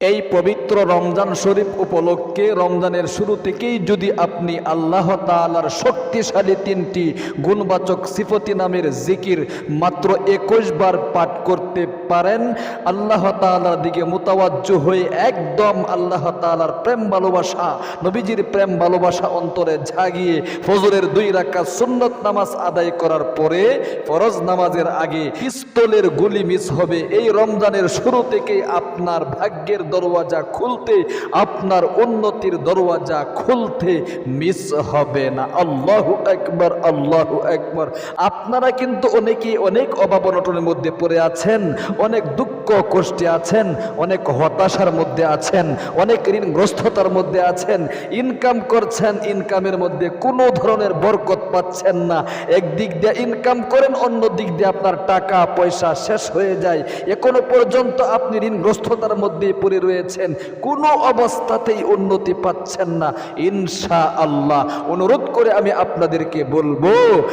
এই পবিত্র রমজান শরীফ উপলক্ষে রমজানের শুরু থেকেই যদি আপনি আল্লাহ তাআলার শক্তিশালী তিনটি গুণবাচক সিফতি নামের জিকির মাত্র একুশ বার পাঠ করতে পারেন, আল্লাহ তাআলার দিকে মোতাবাজ্য হয়ে একদম আল্লাহ তাআলার প্রেম ভালোবাসা, নবীজির প্রেম ভালোবাসা অন্তরে ঝাগিয়ে ফজরের দুই রাকাত সুন্নত নামাজ আদায় করার পরে ফরজ নামাজের আগে পিস্তলের গুলি মিস হবে। এই রমজানের শুরু থেকেই আপনার ভাগ্যের দরওয়াজা খুলতে, আপনার উন্নতির দরওয়াজা খুলতে মিস হবে না। আল্লাহ একবার আল্লাহ একবার আপনারা কিন্তু অনেকেই অনেক অভাব অনটনের মধ্যে পড়ে আছেন, অনেক দুঃখ কষ্টে আছেন, অনেক হতাশার মধ্যে আছেন, অনেক ঋণগ্রস্ততার মধ্যে আছেন ইনকাম করছেন ইনকামের মধ্যে কোনো ধরনের বরকত পাচ্ছেন না। একদিক দিয়ে ইনকাম করেন অন্য দিক দিয়ে আপনার টাকা, পয়সা শেষ হয়ে যায়। এখনও পর্যন্ত আপনি ঋণগ্রস্ততার মধ্যেই পড়ে রয়েছেন। কোনো অবস্থাতেই উন্নতি পাচ্ছেন না। ইনশা আল্লাহ অনুরোধ করে আমি আপনাদেরকে বলব,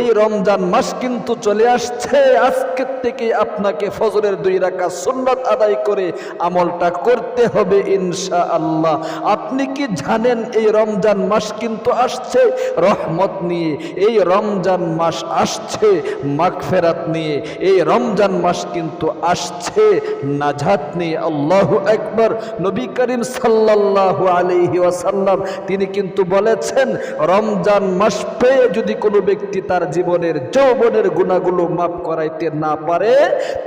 এই রমজান মাস কিন্তু চলে আসছে। আজকের থেকে আপনাকে ফজরের দুই রাখা সুন্নত আদায় করে আমলটা করতে হবে ইনশা আল্লাহ আপনি কি জানেন এই রমজান মাস কিন্তু আসছে? রহমত নিয়ে। এই রমজান মাস আসছে মাগফেরাত নিয়ে। এই রমজান মাস কিন্তু আসছে নাজাত নিয়ে। আল্লাহু একবার নবী করিম সাল্লাল্লাহু আলাইহি ওয়াসাল্লাম তিনি কিন্তু বলেছেন, রমজান মাস পেয়ে যদি কোনো ব্যক্তি তার জীবনের যৌবনের গুণাগুলো মাফ করাইতে না পারে,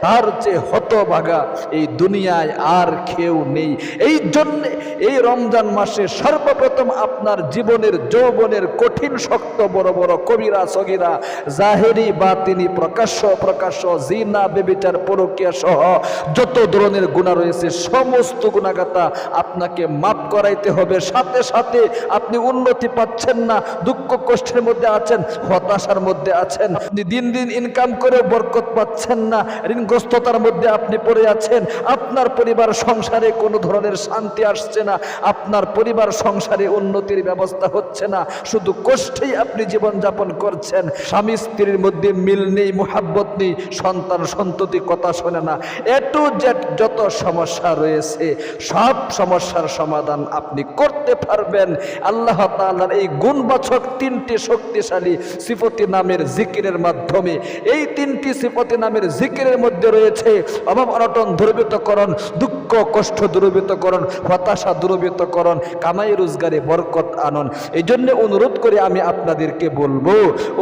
তার চেয়ে হতভাগা এই দুনিয়ায় আর কেউ নেই। এই জন্যে এই রমজান মাসে সর্বপ্রথম আপনার জীবনের যৌবনের কঠিন শক্ত বড় বড় কবিরা, সগিরা, জাহেরি বা তিনি প্রকাশ্য প্রকাশ্য জিনা, বেবিচার, পরকিয়া সহ যত ধরনের গুণা রয়েছে, সমস্ত গুণাগাতা আপনাকে মাফ করাইতে হবে। সাথে সাথে আপনি উন্নতি পাচ্ছেন না, দুঃখ কষ্টের মধ্যে আছেন, হতাশার মধ্যে আছেন, আপনি দিন দিন ইনকাম করে বরকত পাচ্ছেন না, ঋণগ্রস্ততার মধ্যে আপনি পড়ে আছেন, আপনার পরিবার সংসারে কোনো ধরনের শান্তি আসছে না, আপনার পরিবার সংসারে উন্নতির ব্যবস্থা হচ্ছে না, শুধু কষ্টেই আপনি জীবন যাপন করছেন, স্বামী স্ত্রীর মধ্যে মিল নেই, মোহাব্বত নেই, সন্তান সন্ততি কথা শোনে না, এ টু যত সমস্যা রয়েছে, সব সমস্যার সমাধান আপনি করতে পারবেন। আল্লাহ তাআলার এই গুণবাচক তিনটি শক্তিশালী সিফতি নামের জিকিরের মাধ্যমে, এই তিনটি সিফতি নামের জিকিরের মধ্যে রয়েছে অভাব অনটন দূরবীতকরণ দুঃখ, কষ্ট দূরবীতকরণ হতাশা দূরবীতকরণ কামাই রোজগারে বরকত আনন। এই জন্য অনুরোধ করে আমি আপনাদেরকে বলব,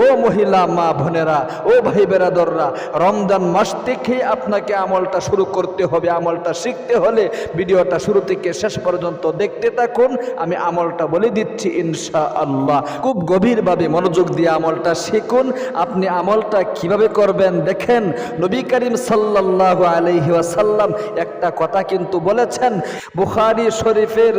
ও মহিলা, মা বোনেরা, ও ভাই বেরাদররা, রমজান মাস থেকে আপনাকে আমলটা শুরু করতে হবে। আমলটা শিখতে হলে ভিডিওটা শুরু থেকে শেষ পর্যন্ত দেখতে থাকুন। আমি আমলটা বলে দিচ্ছি ইনশা আল্লাহ খুব গভীরভাবে মনোযোগ দিয়ে আমলটা শিখুন। আপনি আমলটা কীভাবে করবেন দেখেন, নবী করিম সাল্লাল্লাহু আলাইহি ওয়াসাল্লাম একটা কথা কিন্তু বলেছেন। বুখারি শরীফের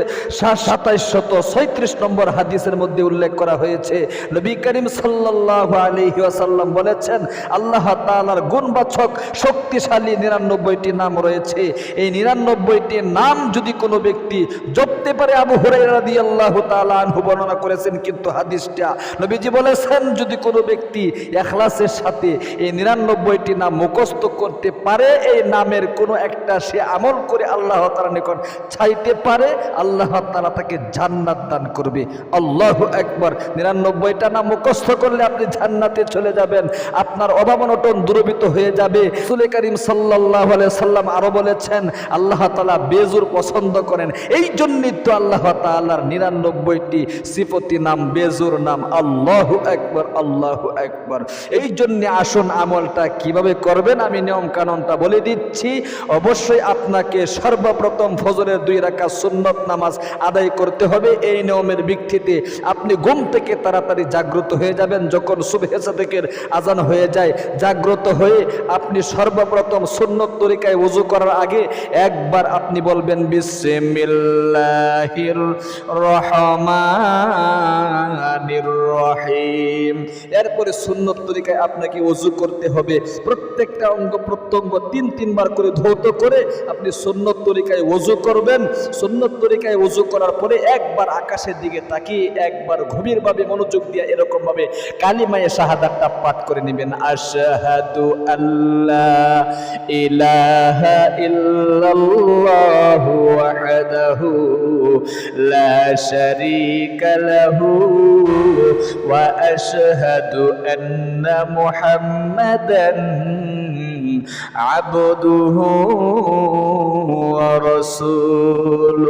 সাতাইশ শত ছয়ত্রিশ নম্বর হাদিসের মধ্যে উল্লেখ করা হয়েছে। নবী করিম সাল্লাল্লাহু আলাইহি ওয়াসাল্লাম বলেছেন, আল্লাহ তাআলার গুণবাচক, শক্তিশালী নিরানব্বইটি নাম রয়েছে। এই নিরানব্বইটি নাম যদি কোনো ব্যক্তি জপতে পারে, আবু হুরাইরা রাদিয়াল্লাহু তাআলা আনহু বর্ণনা করেছেন কিন্তু হাদিসটা। নবীজি বলেছেন, যদি কোনো ব্যক্তি এখলাসের সাথে এই নিরানব্বইটি নাম মুখস্থ করতে পারে, এই নামের কোনো একটা সে আমল করে আল্লাহ তাআলার নিকট চাইতে পারে, আল্লাহ তাআলা তাকে জান্নাত দান করবে। আল্লাহু একবার নিরানব্বইটা নাম মুখস্থ করলে আপনি জান্নাতে চলে যাবেন। আপনার অভাবনটন দূরবিত হয়ে যাবে। সুলে করিম সাল্লাহ সাল্লাম আরও বলেছেন, আল্লাহ তাআলা বেজুর পছন্দ করেন। এই জন্যই তো আল্লাহ তাআলার নিরানব্বইটি সিফতি নাম বেজুর নাম আল্লাহ একবার আল্লাহ একবার এই জন্য আসুন আমলটা কীভাবে করবেন আমি নিয়ম কানুনটা বলে দিচ্ছি। অবশ্যই আপনাকে সর্বপ্রথম ফজরের দুই রাখা সুন্নত নামাজ আদায় করতে হবে। এই নিয়মের ভিত্তিতে আপনি ঘুম থেকে তাড়াতাড়ি জাগ্রত হয়ে যাবেন। যখন সুবহে সাদেকের আজান হয়ে যায়, জাগ্রত হয়ে আপনি সর্বপ্রথম সুন্নত তরিকায় উজু করার আগে একবার আপনি বলবেন, বিসমিল্লাহির রহমানির রহিম। এরপরে সুন্নত তরিকায় আপনাকে উজু করতে হবে। প্রত্যেকটা অঙ্গ প্রত্যঙ্গ তিন, তিনবার করে ধৌত করে আপনি সন্ন্যত তরিকায় ওজু করবেন। সন্ন্যত তরিকায় ওজু করার পরে একবার আকাশের দিকে তাকিয়ে, একবার গভীরভাবে মনোযোগ দিয়ে এরকমভাবে কালিমায়ে শাহাদাতটা পাঠ করে নেবেন। আশাহাদু আল্লাহ ইলাহা ইল্লাল্লাহু ওয়াহদাহু লা শারীকা লাহু ওয়া আশাহাদু আন্না মুহাম্মাদান আবদুহু রসুল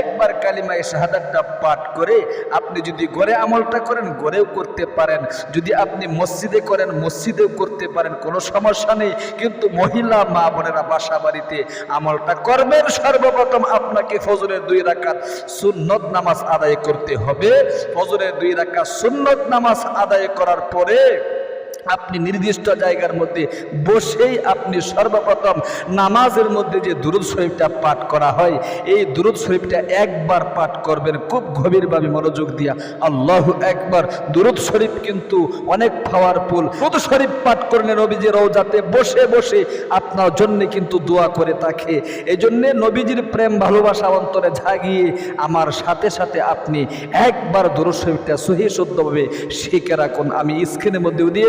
একবার কালিমায় শাহাদাতটা পাঠ করে আপনি যদি গড়ে আমলটা করেন গড়েও করতে পারেন। যদি আপনি মসজিদে করেন, মসজিদেও করতে পারেন, কোনো সমস্যা নেই। কিন্তু মহিলা, মা বোনেরা বাসা বাড়িতে আমলটা করবেন, সর্বপ্রথম আপনাকে ফজরের দুই রাকাত সুন্নত নামাজ আদায় করতে হবে। ফজরের দুই রাকাত সুন্নত নামাজ আদায় করার পরে আপনি নির্দিষ্ট জায়গার মধ্যে বসেই আপনি সর্বপ্রথম নামাজের মধ্যে যে দুরুদ শরীফটা পাঠ করা হয়, এই দুরুদ শরীফটা একবার পাঠ করবেন, খুব গভীরভাবে মনোযোগ দিয়া। আল্লাহ একবার। দুরুদ শরীফ কিন্তু অনেক পাওয়ারফুল দুরুদ শরীফ পাঠ করলে নবীজির রওজাতে বসে বসে আপনার জন্যে কিন্তু দোয়া করে থাকে। এই জন্যে নবীজির প্রেম, ভালোবাসা অন্তরে জাগিয়ে আমার সাথে সাথে আপনি একবার দুরুদ শরীফটা সহি শুদ্ধভাবে শিখে রাখুন। আমি স্ক্রিনের মধ্যেও দিয়ে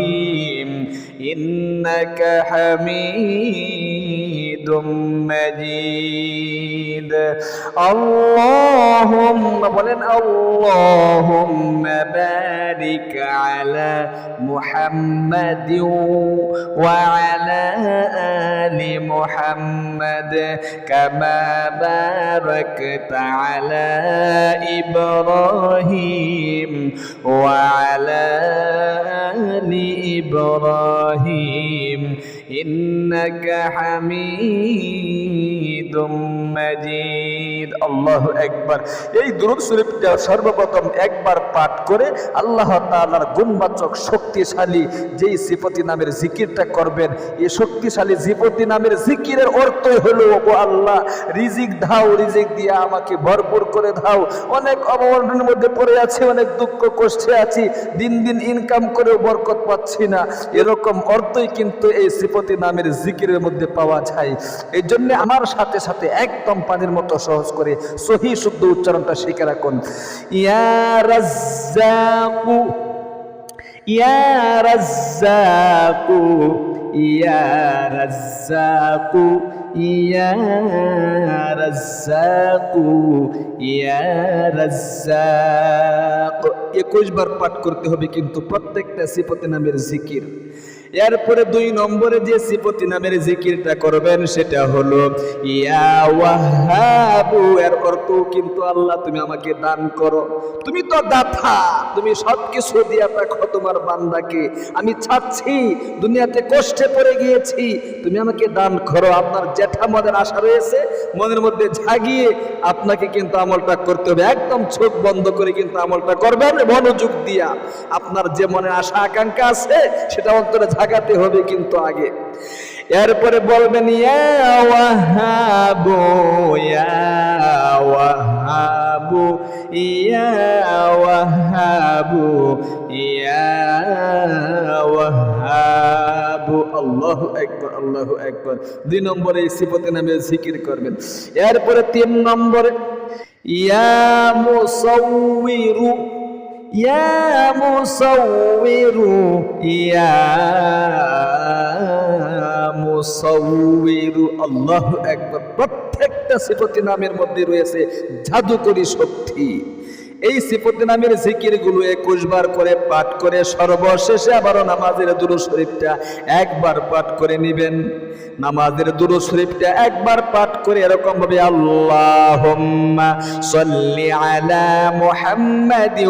إنك حميد مجيد. اللهم بولن اللهم بارك على محمد وعلى آل محمد كما باركت على إبراهيم وعلى إنك حميد مجيد. আল্লাহ একবার। এই দুরুদ শরীফটা সর্বপ্রথম একবার পাঠ করে আল্লাহ তাআলার গুণবাচক, শক্তিশালী যেই সিপতি নামের জিকিরটা করবেন এই শক্তিশালী জিপতি নামের জিকিরের অর্থই হলো, ও আল্লাহ, রিজিক দাও রিজিক দিয়ে আমাকে ভরপুর করে দাও অনেক অবমাননের মধ্যে পড়ে আছি, অনেক দুঃখ কষ্টে আছি, দিন দিন ইনকাম করেও বরকত পাচ্ছি না। এরকম অর্থই কিন্তু এই শ্রীপতি নামের জিকিরের মধ্যে পাওয়া যায়। এই জন্য আমার সাথে সাথে একদম পানির মতো সহজ করে সহি শুদ্ধ উচ্চারণটা শিখে রাখুন। রাজ্জাকু, ইয়া রাজ্জাকু ইয়া রাজ্জাকু, ইয়া একুশ বার পাঠ করতে হবে কিন্তু প্রত্যেকটা সিপতি নামের জিকির। এরপরে দুই নম্বরে যে সিপতি নামের জিকিরটা করবেন সেটা হলো ইয়া ওয়াহাবু এর অর্থ কিন্তু আল্লাহ তুমি আমাকে দান করো। তুমি তো দাতা, তুমি সব কিছু দিয়া রাখো তোমার বান্দাকে। আমি চাচ্ছি দুনিয়াতে কষ্টে পড়ে গিয়েছি, তুমি আমাকে দান করো। আপনার জ্যাঠা মনের আশা রয়েছে, মনের মধ্যে ঝাগিয়ে আপনাকে কিন্তু আমলটা করতে হবে। একদম চোখ বন্ধ করে কিন্তু আমলটা করবেন, মনোযোগ দিয়া। আপনার যে মনে আশা, আকাঙ্ক্ষা আছে, সেটা অন্তরে ঝাগাতে হবে কিন্তু আগে। এরপরে বলবেন ইয়া ওয়াহাবু ইয়া ওয়াহাবু ইয়া ওয়াহাবু ইয়া ওয়াহাবু। আল্লাহু আকবার আল্লাহু আকবার। দুই নম্বরে এই সিফতে নামে জিকির করবেন। এরপরে তিন নম্বরে, ইয়া মুসাউবিরু ইয়া মুসাউবিরু ইয়া আল্লাহু আকবার। প্রত্যেকটা সিফতি নামের মধ্যে রয়েছে জাদুকরী শক্তি। এই সিফতি নামের জিকিরগুলো একুশ বার করে পাঠ করে সর্বশেষে আবারও নামাজের দুরু শরীফটা একবার পাঠ করে নিবেন। নামাজের দুরু শরীফটা একবার পাঠ করে এরকম ভাবে আল্লাহুম্মা সাল্লি আলা মুহাম্মাদিন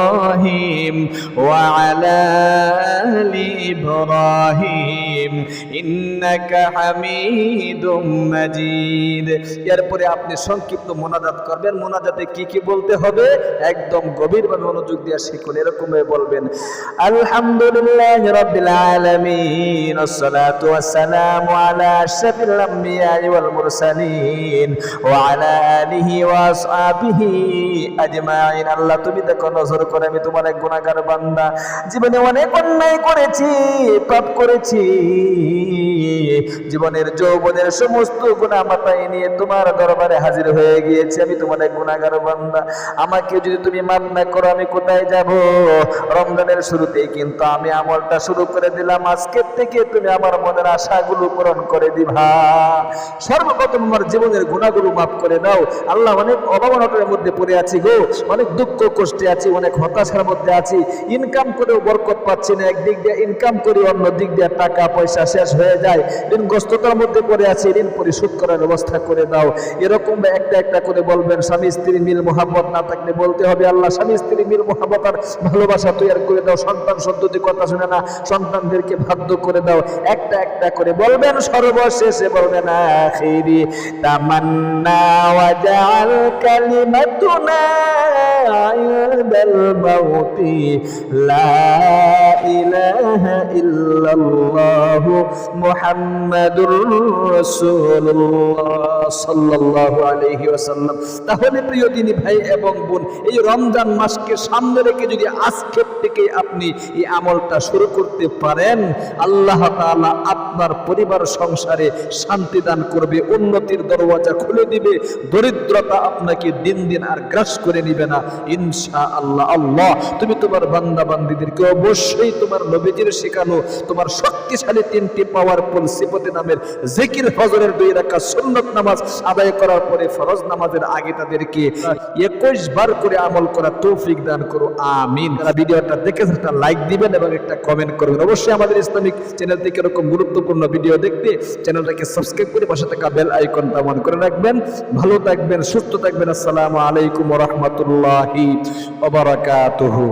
وعلى آل إبراهيم إنك حميد مجيد এরপরে আপনি সংক্ষিপ্ত মোনাজাত করবেন মোনাজাতে কি কি বলতে হবে একদম গভীরভাবে মনোযোগ দিয়ে শিখুন এরকম ভাবে বলবেন الحمد لله رب العالمين الصلاة والسلام على أشرف الأنبياء والمرسلين وعلى آله وأصحابه أجمعين আল্লাহ তুমি দেখো নজর করে আমি তোমার এক গুণাগার বান্দা। জীবনে অনেক অন্যায় করেছি, পাপ করেছি। জীবনের যৌবনের সমস্ত গুণা মাথায় নিয়ে তোমার দরবারে হাজির হয়ে গিয়েছি, আমি তোমার এক গুণাগার বান্দা। আমাকে যদি তুমি মাফ না করো, আমি কোথায় যাব? রমজানের শুরুতেই কিন্তু আমি আমলটা শুরু করে দিলাম। আজকের থেকে তুমি আমার মনের আশাগুলো পূরণ করে দিবা। সর্বপ্রথম আমার জীবনের গুণাগুলো মাফ করে দাও। আল্লাহ অনেক অভাবনটের মধ্যে পড়ে আছি গো, অনেক দুঃখ কষ্টে আছি, অনেক হতাশার মধ্যে আছি। ইনকাম করেও বরকত পাচ্ছি না, একদিক দিয়ে ইনকাম করি, অন্য দিক দিয়ে টাকা, পয়সা শেষ হয়ে যায়। ঋণগ্রস্ততার মধ্যে পড়ে আছি, ঋণ পরিশোধ করার ব্যবস্থা করে দাও। এরকম একটা একটা করে বলবেন, স্বামী স্ত্রী মিল মোহাম্মত না থাকলে বলতে হবে, আল্লাহ, স্বামী স্ত্রী মিল মোহাম্মত আর ভালোবাসা তৈরি করে দাও। সন্তান সন্ততি কথা শুনে না, সন্তানদেরকে বাধ্য করে দাও। একটা একটা করে বলবেন, সর্বশেষে বলবেন, আখিরি তামান্না ওয়াজাল কালিমাতুনা মাউতি লা ইলাহা ইল্লাল্লাহ মুহাম্মাদুর রাসূলুল্লাহ সাল্লাল্লাহু আলাইহি ওয়াসাল্লাম তাহলে প্রিয় দিনী ভাই এবং বোন, এই রমজান মাসকে সামনে রেখে যদি আজকের থেকে আপনি এই আমলটা শুরু করতে পারেন, আল্লাহ তাআলা আপনার পরিবার সংসারে শান্তি দান করবে, উন্নতির দরওয়াজা খুলে দিবে, দরিদ্রতা আপনাকে দিন দিন আর গ্রাস করে নিবে না। ইনশা আল্লাহ আল্লাহ তুমি তোমার বান্দা বান্দিদেরকে অবশ্যই তোমার নবীজির শেখানো, তোমার শক্তিশালী তিনটি পাওয়ারফুল সিপতি নামের জিকির, ফজরের দুই রাখা সুন্নত নামাজ আদায় করার পরে ফরজ নামাজের আগে তাদেরকে একুশ বার করে আমল করা তৌফিক দান করো, আমিন। যারা ভিডিওটা দেখে একটা লাইক দিবেন এবং একটা কমেন্ট করবেন। অবশ্যই আমাদের ইসলামিক চ্যানেল থেকে এরকম গুরুত্বপূর্ণ ভিডিও দেখতে চ্যানেলটাকে সাবস্ক্রাইব করে পাশে থাকা বেল আইকনটা অন করে রাখবেন। ভালো থাকবেন, সুস্থ থাকবেন। আসসালামু আলাইকুম রহমতুল্লাহি। ওবারাকাতুহু